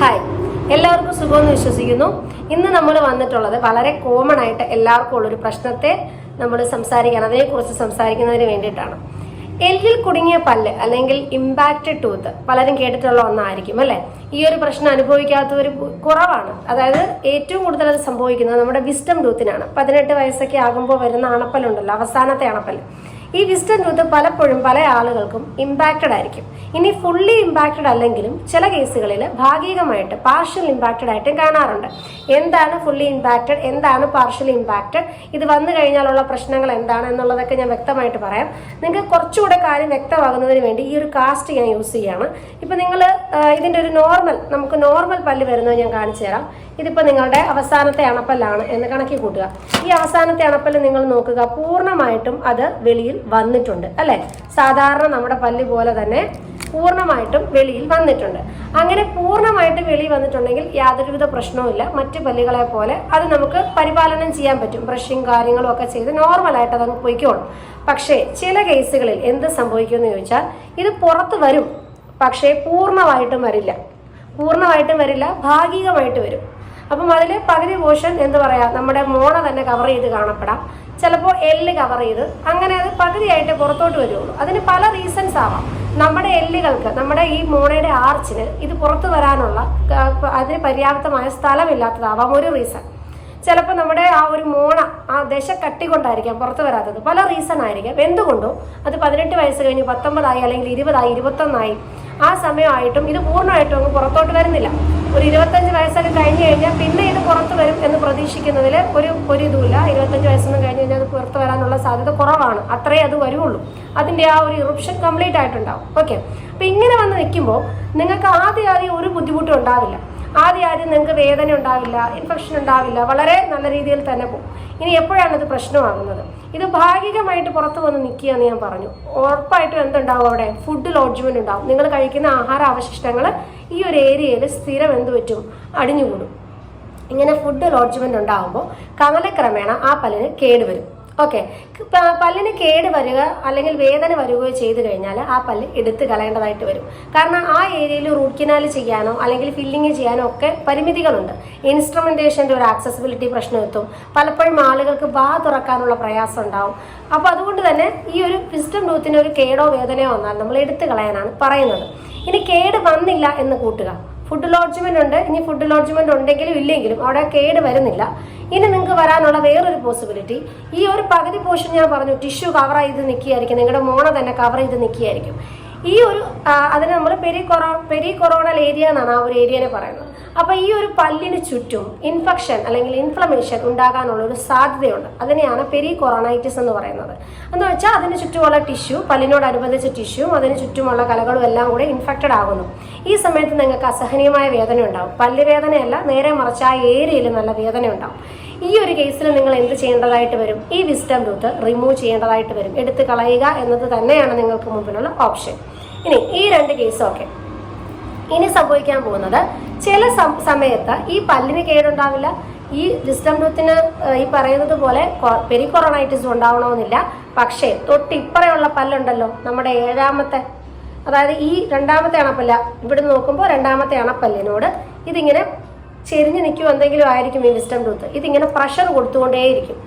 Hi എല്ലാവർക്കും സുഖമെന്ന് വിശ്വസിക്കുന്നു. ഇന്ന് നമ്മൾ വന്നിട്ടുള്ളത് വളരെ കോമൺ ആയിട്ട് എല്ലാവർക്കും ഉള്ളൊരു പ്രശ്നത്തെ നമ്മൾ സംസാരിക്കാൻ അതിനെക്കുറിച്ച് സംസാരിക്കുന്നതിന് വേണ്ടിയിട്ടാണ്. എല്ലിൽ കുടുങ്ങിയ പല്ല് അല്ലെങ്കിൽ ഇമ്പാക്റ്റഡ് ടൂത്ത് പലരും കേട്ടിട്ടുള്ള ഒന്നായിരിക്കും അല്ലേ? ഈ ഒരു പ്രശ്നം അനുഭവിക്കാത്തവർ കുറവാണ്. അതായത് ഏറ്റവും കൂടുതൽ അത് സംഭവിക്കുന്നത് നമ്മുടെ വിസ്റ്റം ടൂത്തിനാണ് പതിനെട്ട് വയസ്സൊക്കെ ആകുമ്പോൾ വരുന്ന അണപ്പല്ലുണ്ടല്ലോ അവസാനത്തെ അണപ്പല്ല് ഈ വിസ്ഡം ടൂത്ത് പലപ്പോഴും പല ആളുകൾക്കും ഇമ്പാക്റ്റഡ് ആയിരിക്കും. ഇനി ഫുള്ളി ഇമ്പാക്റ്റഡ് അല്ലെങ്കിലും ചില കേസുകളിൽ ഭാഗികമായിട്ട് പാർഷ്യൽ ഇമ്പാക്റ്റഡ് ആയിട്ടും കാണാറുണ്ട്. എന്താണ് ഫുള്ളി ഇമ്പാക്റ്റഡ് എന്താണ് പാർഷ്യൽ ഇമ്പാക്റ്റഡ് ഇത് വന്നു കഴിഞ്ഞാലുള്ള പ്രശ്നങ്ങൾ എന്താണ് എന്നുള്ളതൊക്കെ ഞാൻ വ്യക്തമായിട്ട് പറയാം. നിങ്ങൾക്ക് കുറച്ചുകൂടെ കാര്യം വ്യക്തമാകുന്നതിന് വേണ്ടി ഈ ഒരു കാസ്റ്റ് ഞാൻ യൂസ് ചെയ്യാണ്. ഇപ്പം നിങ്ങൾ ഇതിന്റെ ഒരു നോർമൽ നമുക്ക് നോർമൽ പല്ല് വരുന്നത് ഞാൻ കാണിച്ചു തരാം. ഇതിപ്പോൾ നിങ്ങളുടെ അവസാനത്തെ അണപ്പല്ലാണ് എന്ന് കണക്കി കൂട്ടുക. ഈ അവസാനത്തെ അണപ്പല്ല് നിങ്ങൾ നോക്കുക പൂർണമായിട്ടും അത് വെളിയിൽ വന്നിട്ടുണ്ട് അല്ലേ? സാധാരണ നമ്മുടെ പല്ല് പോലെ തന്നെ പൂർണമായിട്ടും വെളിയിൽ വന്നിട്ടുണ്ട്. അങ്ങനെ പൂർണമായിട്ട് വെളിയിൽ വന്നിട്ടുണ്ടെങ്കിൽ യാതൊരുവിധ പ്രശ്നവുമില്ല മറ്റ് പല്ലുകളെ പോലെ അത് നമുക്ക് പരിപാലനം ചെയ്യാൻ പറ്റും. ബ്രഷിങ് കാര്യങ്ങളും ഒക്കെ ചെയ്ത് നോർമലായിട്ട് അതങ്ങ് പൊയ്ക്കോളും. പക്ഷേ ചില കേസുകളിൽ എന്ത് സംഭവിക്കുമെന്ന് ചോദിച്ചാൽ ഇത് പുറത്ത് വരും പക്ഷേ പൂർണമായിട്ടും വരില്ല. പൂർണമായിട്ടും വരില്ല ഭാഗികമായിട്ട് വരും. അപ്പം അതിൽ പകുതി പോർഷൻ എന്ന് പറയാം നമ്മുടെ മോണ തന്നെ കവർ ചെയ്ത് കാണപ്പെടാം. ചിലപ്പോൾ എല്ല് കവർ ചെയ്ത് അങ്ങനെ അത് പകുതിയായിട്ട് പുറത്തോട്ട് വരുള്ളൂ. അതിന് പല റീസൺസ് ആവാം. നമ്മുടെ എല്ലുകൾക്ക് നമ്മുടെ ഈ മോണയുടെ ആർച്ചിന് ഇത് പുറത്തു വരാനുള്ള അതിന് പര്യാപ്തമായ സ്ഥലമില്ലാത്തതാവാം ഒരു റീസൺ ചിലപ്പോൾ നമ്മുടെ ആ ഒരു മോണ ആ ദശ കട്ടി കൊണ്ടായിരിക്കാം പുറത്തു വരാത്തത്. പല റീസൺ ആയിരിക്കാം. എന്തുകൊണ്ടോ അത് പതിനെട്ട് വയസ്സ് കഴിഞ്ഞ് പത്തൊമ്പതായി അല്ലെങ്കിൽ ഇരുപതായി ഇരുപത്തൊന്നായി ആ സമയമായിട്ടും ഇത് പൂർണമായിട്ടും അങ്ങ് പുറത്തോട്ട് വരുന്നില്ല. ഒരു ഇരുപത്തഞ്ച് വയസ്സൊക്കെ കഴിഞ്ഞ് കഴിഞ്ഞാൽ പിന്നെ ഇത് പുറത്ത് വരും എന്ന് പ്രതീക്ഷിക്കുന്നതിൽ ഒരു ഒരു ഇതുമില്ല. ഇരുപത്തഞ്ച് വയസ്സൊന്നും കഴിഞ്ഞ് കഴിഞ്ഞാൽ അത് പുറത്ത് വരാനുള്ള സാധ്യത കുറവാണ്. അത്രേ അത് വരുള്ളൂ അതിന്റെ ആ ഒരു ഇറപ്ഷൻ കംപ്ലീറ്റ് ആയിട്ടുണ്ടാവും. ഓക്കെ അപ്പം ഇങ്ങനെ വന്ന് നിൽക്കുമ്പോൾ നിങ്ങൾക്ക് ആദ്യം ആദ്യം ഒരു ബുദ്ധിമുട്ടും ഉണ്ടാവില്ല. ആദ്യം ആദ്യം നിങ്ങൾക്ക് വേദന ഉണ്ടാവില്ല ഇൻഫെക്ഷൻ ഉണ്ടാവില്ല വളരെ നല്ല രീതിയിൽ തന്നെ പോകും. ഇനി എപ്പോഴാണ് ഇത് പ്രശ്നമാകുന്നത്? ഇത് ഭാഗികമായിട്ട് പുറത്ത് വന്ന് നിൽക്കുക എന്ന് ഞാൻ പറഞ്ഞു. ഉറപ്പായിട്ടും എന്തുണ്ടാവും അവിടെ? ഫുഡ് ലോഡ്ജ്മെന്റ് ഉണ്ടാവും. നിങ്ങൾ കഴിക്കുന്ന ആഹാര അവശിഷ്ടങ്ങൾ ഈ ഒരു ഏരിയയിൽ സ്ഥിരം എന്ത് പറ്റും? അടിഞ്ഞുകൂടും. ഇങ്ങനെ ഫുഡ് ലോഡ്ജ്മെന്റ് ഉണ്ടാകുമ്പോൾ കാലക്രമേണ ആ പല്ലിന് കേടുവരും. ഓക്കെ. പല്ലിന് കേട് വരിക അല്ലെങ്കിൽ വേദന വരികയോ ചെയ്തു കഴിഞ്ഞാൽ ആ പല്ല് എടുത്തു കളയേണ്ടതായിട്ട് വരും. കാരണം ആ ഏരിയയിൽ റൂട്ട് കനാൽ ചെയ്യാനോ അല്ലെങ്കിൽ ഫില്ലിങ് ചെയ്യാനോ ഒക്കെ പരിമിതികളുണ്ട്. ഇൻസ്ട്രുമെന്റേഷന്റെ ഒരു ആക്സസിബിലിറ്റി പ്രശ്നം എത്തും. പലപ്പോഴും ആളുകൾക്ക് ബാ തുറക്കാനുള്ള പ്രയാസം ഉണ്ടാവും. അപ്പോൾ അതുകൊണ്ട് തന്നെ ഈ ഒരു വിസ്റ്റം ടൂത്തിന് ഒരു കേടോ വേദനയോ വന്നാൽ നമ്മൾ എടുത്തു കളയാനാണ് പറയുന്നത്. ഇനി കേട് വന്നില്ല എന്ന് കൂട്ടുക. ഫുഡ് ലോഡ്ജ്മെന്റ് ഉണ്ട്. ഇനി ഫുഡ് ലോഡ്ജ്മെന്റ് ഉണ്ടെങ്കിലും ഇല്ലെങ്കിലും അവിടെ കേട് വരുന്നില്ല. ഇനി നിങ്ങൾക്ക് വരാനുള്ള വേറൊരു പോസിബിലിറ്റി ഈ ഒരു പകുതി പോർഷൻ ഞാൻ പറഞ്ഞു ടിഷ്യൂ കവർ ചെയ്ത് നിൽക്കുകയായിരിക്കും നിങ്ങളുടെ മോണ തന്നെ കവർ ചെയ്ത് നിൽക്കുകയായിരിക്കും ഈ ഒരു അതിനെ നമ്മൾ പെരി കൊറോ പെരി കൊറോണൽ ഏരിയ എന്നാണ് ആ ഒരു ഏരിയനെ പറയുന്നത്. അപ്പൊ ഈ ഒരു പല്ലിന് ചുറ്റും ഇൻഫെക്ഷൻ അല്ലെങ്കിൽ ഇൻഫ്ലമേഷൻ ഉണ്ടാകാനുള്ള ഒരു സാധ്യതയുണ്ട്. അതിനെയാണ് പെരി കൊറോണൈറ്റിസ് എന്ന് പറയുന്നത്. എന്ന് വെച്ചാൽ അതിന് ചുറ്റുമുള്ള ടിഷ്യൂ പല്ലിനോടനുബന്ധിച്ച ടിഷ്യൂ അതിന് ചുറ്റുമുള്ള കലകളും എല്ലാം കൂടെ ഇൻഫെക്റ്റഡ് ആകുന്നു. ഈ സമയത്ത് നിങ്ങൾക്ക് അസഹനീയമായ വേദന ഉണ്ടാവും പല്ല് വേദനയല്ല നേരെ മറിച്ച് ആ ഏരിയയിൽ നല്ല വേദന ഉണ്ടാവും ഈ ഒരു കേസിൽ നിങ്ങൾ എന്ത് ചെയ്യേണ്ടതായിട്ട് വരും? ഈ വിസ്റ്റം ടൂത്ത് റിമൂവ് ചെയ്യേണ്ടതായിട്ട് വരും. എടുത്ത് കളയുക എന്നത് തന്നെയാണ് നിങ്ങൾക്ക് മുമ്പിലുള്ള ഓപ്ഷൻ ഇനി ഈ രണ്ട് കേസൊക്കെ ഇനി സംഭവിക്കാൻ പോകുന്നത് ചില സമയത്ത് ഈ പല്ലിന് കേടുണ്ടാവില്ല ഈ വിസ്റ്റം ടൂത്തിന് ഈ പറയുന്നത് പോലെ പെരിക്കൊറോണൈറ്റിസ് ഉണ്ടാവണമെന്നില്ല. പക്ഷേ തൊട്ട് ഇപ്പറയുള്ള പല്ലുണ്ടല്ലോ നമ്മുടെ ഏഴാമത്തെ. അതായത് ഈ രണ്ടാമത്തെ അണപ്പല്ല ഇവിടെ നോക്കുമ്പോൾ രണ്ടാമത്തെ അണപ്പല്ലിനോട് ഇതിങ്ങനെ ചെരിഞ്ഞ് നിൽക്കുമോ എന്തെങ്കിലും ആയിരിക്കും ഈ വിസ്റ്റം ടൂത്ത് ഇതിങ്ങനെ പ്രഷർ കൊടുത്തുകൊണ്ടേയിരിക്കും.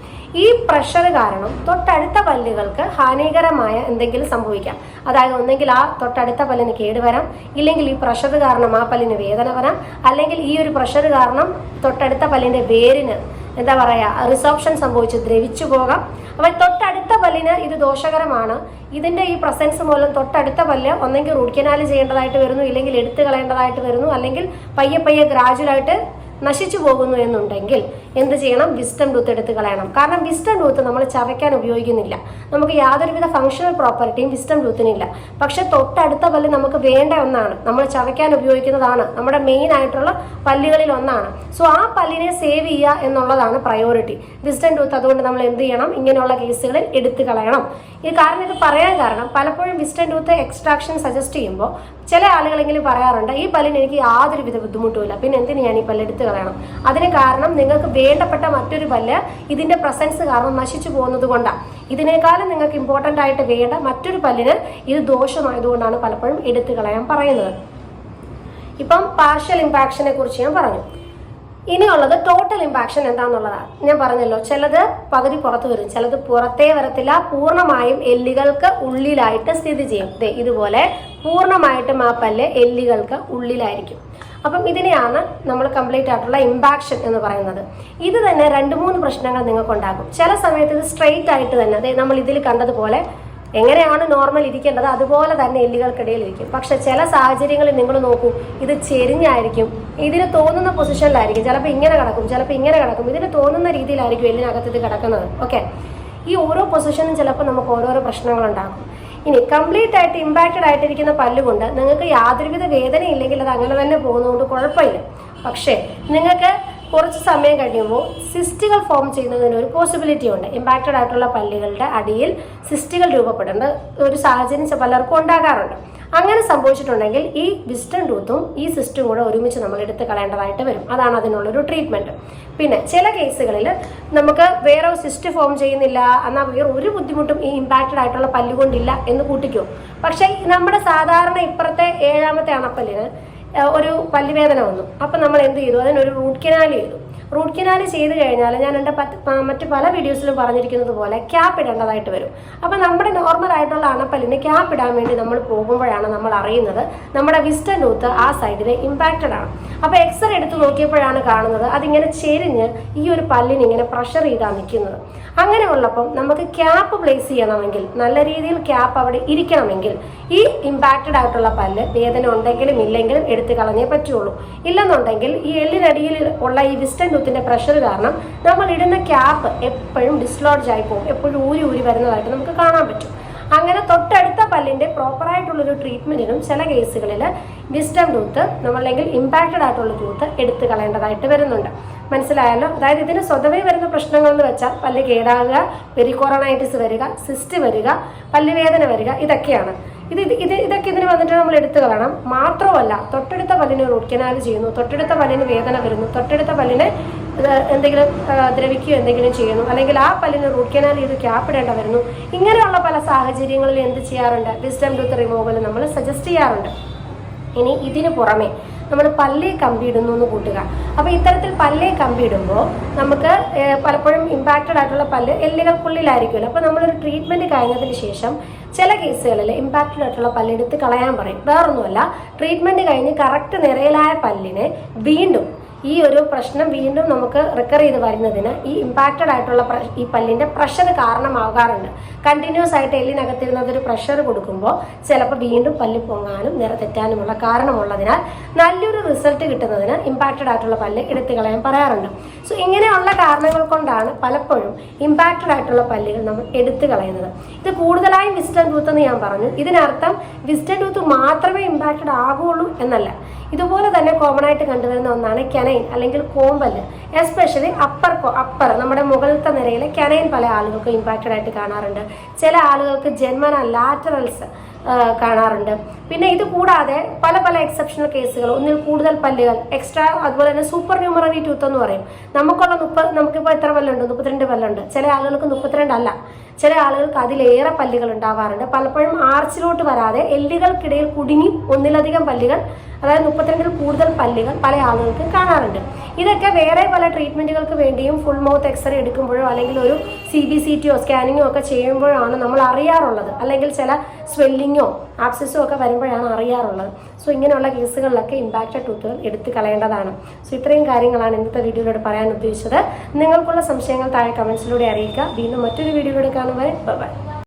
ഈ പ്രഷർ കാരണം തൊട്ടടുത്ത പല്ലുകൾക്ക് ഹാനികരമായ എന്തെങ്കിലും സംഭവിക്കാം. അതായത് ഒന്നെങ്കിൽ ആ തൊട്ടടുത്ത പല്ലിന് കേടുവരാം ഇല്ലെങ്കിൽ ഈ പ്രഷർ കാരണം ആ പല്ലിന് വേദന വരാം. അല്ലെങ്കിൽ ഈ ഒരു പ്രഷർ കാരണം തൊട്ടടുത്ത പല്ലിന്റെ വേരിന് എന്താ പറയുക റിസോപ്ഷൻ സംഭവിച്ച് ദ്രവിച്ചു പോകാം. അപ്പോൾ തൊട്ടടുത്ത പല്ലിന് ഇത് ദോഷകരമാണ്. ഇതിന്റെ ഈ പ്രസൻസ് മൂലം തൊട്ടടുത്ത പല്ല് ഒന്നെങ്കിൽ റൂട്ട് കനാൽ ചെയ്യേണ്ടതായിട്ട് വരുന്നു. ഇല്ലെങ്കിൽ എടുത്തു കളയേണ്ടതായിട്ട് വരുന്നു. അല്ലെങ്കിൽ പയ്യെ പയ്യെ ഗ്രാജുവലായിട്ട് നശിച്ചു പോകുന്നു എന്നുണ്ടെങ്കിൽ എന്ത് ചെയ്യണം? വിസ്റ്റം ടൂത്ത് എടുത്ത് കളയണം. കാരണം വിസ്റ്റം ടൂത്ത് നമ്മൾ ചവയ്ക്കാൻ ഉപയോഗിക്കുന്നില്ല. നമുക്ക് യാതൊരുവിധ ഫംഗ്ഷണൽ പ്രോപ്പർട്ടിയും വിസ്റ്റം ടൂത്തിനില്ല പക്ഷെ തൊട്ടടുത്ത പല്ല് നമുക്ക് വേണ്ട ഒന്നാണ്. നമ്മൾ ചവയ്ക്കാൻ ഉപയോഗിക്കുന്നതാണ്. നമ്മുടെ മെയിൻ ആയിട്ടുള്ള പല്ലുകളിൽ ഒന്നാണ്. സോ ആ പല്ലിനെ സേവ് ചെയ്യുക എന്നുള്ളതാണ് പ്രയോറിറ്റി വിസ്റ്റം ടൂത്ത് അതുകൊണ്ട് നമ്മൾ എന്ത് ചെയ്യണം? ഇങ്ങനെയുള്ള കേസുകളിൽ എടുത്തു കളയണം. ഈ കാരണം ഇത് പറയാൻ കാരണം പലപ്പോഴും വിസ്റ്റം ടൂത്ത് എക്സ്ട്രാക്ഷൻ സജസ്റ്റ് ചെയ്യുമ്പോൾ ചില ആളുകളെങ്കിലും പറയാറുണ്ട് ഈ പല്ലിന് എനിക്ക് യാതൊരുവിധ ബുദ്ധിമുട്ടുമില്ല പിന്നെ എന്തിനു ഞാൻ ഈ പല്ല് എടുത്ത് കളയണം? അതിന് കാരണം നിങ്ങൾക്ക് വേണ്ടപ്പെട്ട മറ്റൊരു പല്ല് ഇതിന്റെ പ്രസൻസ് കാരണം നശിച്ചു പോകുന്നത് കൊണ്ടാണ് ഇതിനേക്കാളും നിങ്ങൾക്ക് ഇമ്പോർട്ടന്റ് ആയിട്ട് വേണ്ട മറ്റൊരു പല്ലിന് ഇത് ദോഷമായതുകൊണ്ടാണ് പലപ്പോഴും എടുത്തു കളയാൻ പറയുന്നത്. ഇപ്പം പാർഷ്യൽ ഇമ്പാക്ഷനെ കുറിച്ച് ഞാൻ പറഞ്ഞു. ഇനിയുള്ളത് ടോട്ടൽ ഇമ്പാക്ഷൻ എന്താണെന്നുള്ളതാണ് ഞാൻ പറഞ്ഞല്ലോ ചിലത് പകുതി പുറത്ത് വരും ചിലത് പുറത്തേ വരത്തില്ല. പൂർണമായും എല്ലുകൾക്ക് ഉള്ളിലായിട്ട് സ്ഥിതി ചെയ്യും. ഇതുപോലെ പൂർണമായിട്ടും ആ പല്ല് എല്ലുകൾക്ക് ഉള്ളിലായിരിക്കും. അപ്പം ഇതിനെയാണ് നമ്മൾ കംപ്ലീറ്റ് ആയിട്ടുള്ള ഇമ്പാക്ഷൻ എന്ന് പറയുന്നത്. ഇത് തന്നെ രണ്ട് മൂന്ന് പ്രശ്നങ്ങൾ നിങ്ങൾക്ക് ഉണ്ടാകും ചില സമയത്ത് ഇത് സ്ട്രെയിറ്റ് ആയിട്ട് തന്നെ അതെ നമ്മൾ ഇതിൽ കണ്ടതുപോലെ എങ്ങനെയാണ് നോർമൽ ഇരിക്കേണ്ടത് അതുപോലെ തന്നെ എല്ലുകൾക്കിടയിൽ ഇരിക്കും. പക്ഷെ ചില സാഹചര്യങ്ങളിൽ നിങ്ങൾ നോക്കൂ ഇത് ചെരിഞ്ഞായിരിക്കും. ഇതിന് തോന്നുന്ന പൊസിഷനിലായിരിക്കും ചിലപ്പോൾ ഇങ്ങനെ കിടക്കും ചിലപ്പോൾ ഇങ്ങനെ കിടക്കും. ഇതിന് തോന്നുന്ന രീതിയിലായിരിക്കും എല്ലിനകത്ത് ഇത് കിടക്കുന്നത്. ഓക്കെ ഈ ഓരോ പൊസിഷനും ചിലപ്പോൾ നമുക്ക് ഓരോരോ പ്രശ്നങ്ങളുണ്ടാകും. ഇനി കംപ്ലീറ്റ് ആയിട്ട് ഇമ്പാക്റ്റഡ് ആയിട്ടിരിക്കുന്ന പല്ലുകൊണ്ട് നിങ്ങൾക്ക് യാതൊരുവിധ വേദന ഇല്ലെങ്കിൽ അത് അങ്ങനെ തന്നെ പോകുന്നതുകൊണ്ട് കുഴപ്പമില്ല. പക്ഷേ നിങ്ങൾക്ക് കുറച്ച് സമയം കഴിയുമ്പോൾ സിസ്റ്റുകൾ ഫോം ചെയ്യുന്നതിന് ഒരു പോസിബിലിറ്റി ഉണ്ട്. ഇമ്പാക്റ്റഡ് ആയിട്ടുള്ള പല്ലുകളുടെ അടിയിൽ സിസ്റ്റുകൾ രൂപപ്പെടേണ്ട ഒരു സാഹചര്യം പലർക്കും ഉണ്ടാകാറുണ്ട്. അങ്ങനെ സംഭവിച്ചിട്ടുണ്ടെങ്കിൽ ഈ വിസ്റ്റൺ ടൂത്തും ഈ സിസ്റ്റും കൂടെ ഒരുമിച്ച് നമ്മൾ എടുത്ത് കളയേണ്ടതായിട്ട് വരും. അതാണ് അതിനുള്ളൊരു ട്രീറ്റ്മെന്റ് പിന്നെ ചില കേസുകളിൽ നമുക്ക് വേറെ സിസ്റ്റ് ഫോം ചെയ്യുന്നില്ല എന്നാൽ വേറെ ഒരു ബുദ്ധിമുട്ടും ഈ ഇമ്പാക്റ്റഡ് ആയിട്ടുള്ള പല്ലുകൊണ്ടില്ല എന്ന് കൂട്ടിക്കോ. പക്ഷേ നമ്മുടെ സാധാരണ ഇപ്പുറത്തെ ഏഴാമത്തെ അണപ്പല്ലിന് ഒരു പല്ലുവേദന വന്നു. അപ്പം നമ്മൾ എന്ത് ചെയ്തു? അതിനൊരു റൂട്ട് കനാൽ ചെയ്തു. റൂട്ട് കനാൽ ചെയ്ത് കഴിഞ്ഞാൽ ഞാൻ എന്റെ മറ്റ് പല വീഡിയോസിലും പറഞ്ഞിരിക്കുന്നത് പോലെ ക്യാപ്പ് ഇടേണ്ടതായിട്ട് വരും. അപ്പോൾ നമ്മുടെ നോർമൽ ആയിട്ടുള്ള അണപ്പല്ലിന് ക്യാപ്പ് ഇടാൻ വേണ്ടി നമ്മൾ പോകുമ്പോഴാണ് നമ്മൾ അറിയുന്നത് നമ്മുടെ വിസ്റ്റൻ ടൂത്ത് ആ സൈഡിൽ ഇമ്പാക്റ്റഡ് ആണ്. അപ്പോൾ എക്സ്റേ എടുത്ത് നോക്കിയപ്പോഴാണ് കാണുന്നത് അതിങ്ങനെ ചെരിഞ്ഞ് ഈ ഒരു പല്ലിന് ഇങ്ങനെ പ്രഷർ ചെയ്താണ് നിൽക്കുന്നത്. അങ്ങനെ ഉള്ളപ്പം നമുക്ക് ക്യാപ്പ് പ്ലേസ് ചെയ്യണമെങ്കിൽ നല്ല രീതിയിൽ ക്യാപ്പ് അവിടെ ഇരിക്കണമെങ്കിൽ ഈ ഇമ്പാക്റ്റഡ് ആയിട്ടുള്ള പല്ല് വേദന ഉണ്ടെങ്കിലും ഇല്ലെങ്കിലും എടുത്തു കളഞ്ഞേ പറ്റുള്ളൂ. ഇല്ലെന്നുണ്ടെങ്കിൽ ഈ എല്ലിനടിയിൽ ഉള്ള ഈ വിസ്റ്റൻ ടൂത്തിന്റെ പ്രഷർ കാരണം നമ്മൾ ഇടുന്ന ക്യാപ്പ് എപ്പോഴും ഡിസ്ലോഡ്ജ് ആയി പോകും. എപ്പോഴും ഊരി ഊരി വരുന്നതായിട്ട് നമുക്ക് കാണാൻ പറ്റും. അങ്ങനെ തൊട്ടടുത്ത പല്ലിന്റെ പ്രോപ്പറായിട്ടുള്ളൊരു ട്രീറ്റ്മെന്റിനും ചില കേസുകളിൽ വിസ്റ്റം ടൂത്ത് നമ്മളല്ലെങ്കിൽ ഇമ്പാക്റ്റഡ് ആയിട്ടുള്ള ടൂത്ത് എടുത്തു കളയേണ്ടതായിട്ട് വരുന്നുണ്ട്. മനസ്സിലായല്ലോ? അതായത് ഇതിന് സ്വതവേ വരുന്ന പ്രശ്നങ്ങൾ എന്ന് വെച്ചാൽ പല്ല് കേടാകുക പെരിക്കോറണൈറ്റിസ് വരിക സിസ്റ്റ് വരിക പല്ലുവേദന വരിക ഇതൊക്കെയാണ്. ഇത് ഇത് ഇത് ഇതൊക്കെ ഇതിന് വന്നിട്ട് നമ്മൾ എടുത്തു കളയണം. മാത്രമല്ല തൊട്ടടുത്ത പല്ലിന് റൂട്ട് കനാൽ ചെയ്യുന്നു. തൊട്ടടുത്ത പല്ലിന് വേദന വരുന്നു. തൊട്ടടുത്ത പല്ലിന് എന്തെങ്കിലും ദ്രവിക്കുകയോ എന്തെങ്കിലും ചെയ്യുന്നു. അല്ലെങ്കിൽ ആ പല്ലിന് റൂട്ട് കനാൽ ചെയ്ത് ക്യാപ്പിടേണ്ട വരുന്നു. ഇങ്ങനെയുള്ള പല സാഹചര്യങ്ങളിൽ എന്ത് ചെയ്യാറുണ്ട്? വിസ്ഡം ടൂത്ത് റിമൂവൽ നമ്മൾ സജസ്റ്റ് ചെയ്യാറുണ്ട്. ഇനി ഇതിന് പുറമെ നമ്മൾ പല്ലേ കമ്പിയിടുന്നു എന്ന് കൂട്ടുക. അപ്പോൾ ഇത്തരത്തിൽ പല്ലേ കമ്പിയിടുമ്പോൾ നമുക്ക് പലപ്പോഴും ഇമ്പാക്റ്റഡ് ആയിട്ടുള്ള പല്ല് എല്ലുകൾക്കുള്ളിലായിരിക്കുമല്ലോ. അപ്പോൾ നമ്മളൊരു ട്രീറ്റ്മെന്റ് കഴിഞ്ഞതിന് ശേഷം ചില കേസുകളിൽ ഇമ്പാക്റ്റഡ് ആയിട്ടുള്ള പല്ല് എടുത്ത് കളയാൻ പറയും. വേറൊന്നുമല്ല ട്രീറ്റ്മെന്റ് കഴിഞ്ഞ് കറക്റ്റ് നിറയിലായ പല്ലിനെ വീണ്ടും ഈ ഒരു പ്രശ്നം വീണ്ടും നമുക്ക് റിക്കർ ചെയ്ത് വരുന്നതിന് ഈ ഇമ്പാക്റ്റഡ് ആയിട്ടുള്ള ഈ പല്ലിന്റെ പ്രഷർ കാരണമാകാറുണ്ട്. കണ്ടിന്യൂസ് ആയിട്ട് എല്ലിനകത്തിരുന്നത് ഒരു പ്രഷർ കൊടുക്കുമ്പോൾ ചിലപ്പോൾ വീണ്ടും പല്ല് പൊങ്ങാനും നിറ തെറ്റാനുമുള്ള കാരണമുള്ളതിനാൽ നല്ലൊരു റിസൾട്ട് കിട്ടുന്നതിന് ഇമ്പാക്റ്റഡ് ആയിട്ടുള്ള പല്ല് എടുത്തു കളയാൻ പറയാറുണ്ട്. സോ ഇങ്ങനെയുള്ള കാരണങ്ങൾ കൊണ്ടാണ് പലപ്പോഴും ഇമ്പാക്റ്റഡ് ആയിട്ടുള്ള പല്ലുകൾ നമ്മൾ എടുത്തു കളയുന്നത്. ഇത് കൂടുതലായും വിസ്റ്റൻ ടൂത്ത് എന്ന് ഞാൻ പറഞ്ഞു. ഇതിനർത്ഥം വിസ്റ്റൻ ടൂത്ത് മാത്രമേ ഇമ്പാക്റ്റഡ് ആകുള്ളൂ എന്നല്ല. ഇതുപോലെ തന്നെ കോമൺ ആയിട്ട് കണ്ടുവരുന്ന ഒന്നാണ് കെനൈൻ അല്ലെങ്കിൽ കോമ്പൽ എസ്പെഷ്യലി അപ്പർ അപ്പർ നമ്മുടെ മുകളിലത്തെ നിരയിലെ കനൈൻ പല ആളുകൾക്കും ഇമ്പാക്റ്റഡ് ആയിട്ട് കാണാറുണ്ട്. ചില ആളുകൾക്ക് ജന്മന ലാറ്ററൽസ് കാണാറുണ്ട്. പിന്നെ ഇത് കൂടാതെ പല പല എക്സെപ്ഷണൽ കേസുകൾ ഒന്നിൽ കൂടുതൽ പല്ലുകൾ എക്സ്ട്രാ അതുപോലെ തന്നെ സൂപ്പർ ന്യൂമററി ടൂത്ത് എന്ന് പറയും. നമുക്കുള്ള മുപ്പത് നമുക്കിപ്പോൾ എത്ര പല്ലുണ്ട്? മുപ്പത്തിരണ്ട് പല്ലുണ്ട്. ചില ആളുകൾക്ക് മുപ്പത്തിരണ്ട് അല്ല. ചില ആളുകൾക്ക് അതിലേറെ പല്ലുകൾ ഉണ്ടാവാറുണ്ട്. പലപ്പോഴും ആർച്ചിലോട്ട് വരാതെ എല്ലുകൾക്കിടയിൽ കുടുങ്ങി ഒന്നിലധികം പല്ലുകൾ അതായത് മുപ്പത്തിരണ്ടിൽ കൂടുതൽ പല്ലുകൾ പല ആളുകൾക്കും കാണാറുണ്ട്. ഇതൊക്കെ വേറെ പല ട്രീറ്റ്മെന്റുകൾക്ക് വേണ്ടിയും ഫുൾ മൗത്ത് എക്സ്റേ എടുക്കുമ്പോഴോ അല്ലെങ്കിൽ ഒരു സി ബി സി ടിയോ സ്കാനിങ്ങോ ഒക്കെ ചെയ്യുമ്പോഴാണ് നമ്മൾ അറിയാറുള്ളത്. അല്ലെങ്കിൽ ചില സ്വെല്ലിങ്ങോ ആക്സസോ ഒക്കെ വരുമ്പോഴാണ് അറിയാറുള്ളത്. സോ ഇങ്ങനെയുള്ള കേസുകളിലൊക്കെ ഇമ്പാക്റ്റഡ് ടൂത്തുകൾ എടുത്ത് കളയേണ്ടതാണ്. സോ ഇത്രയും കാര്യങ്ങളാണ് ഇന്നത്തെ വീഡിയോയിലൂടെ പറയാൻ ഉദ്ദേശിച്ചത്. നിങ്ങൾക്കുള്ള സംശയങ്ങൾ താഴെ കമൻസിലൂടെ അറിയിക്കുക. വീണ്ടും മറ്റൊരു വീഡിയോയിലൂടെ കാണുമ്പോൾ ബൈ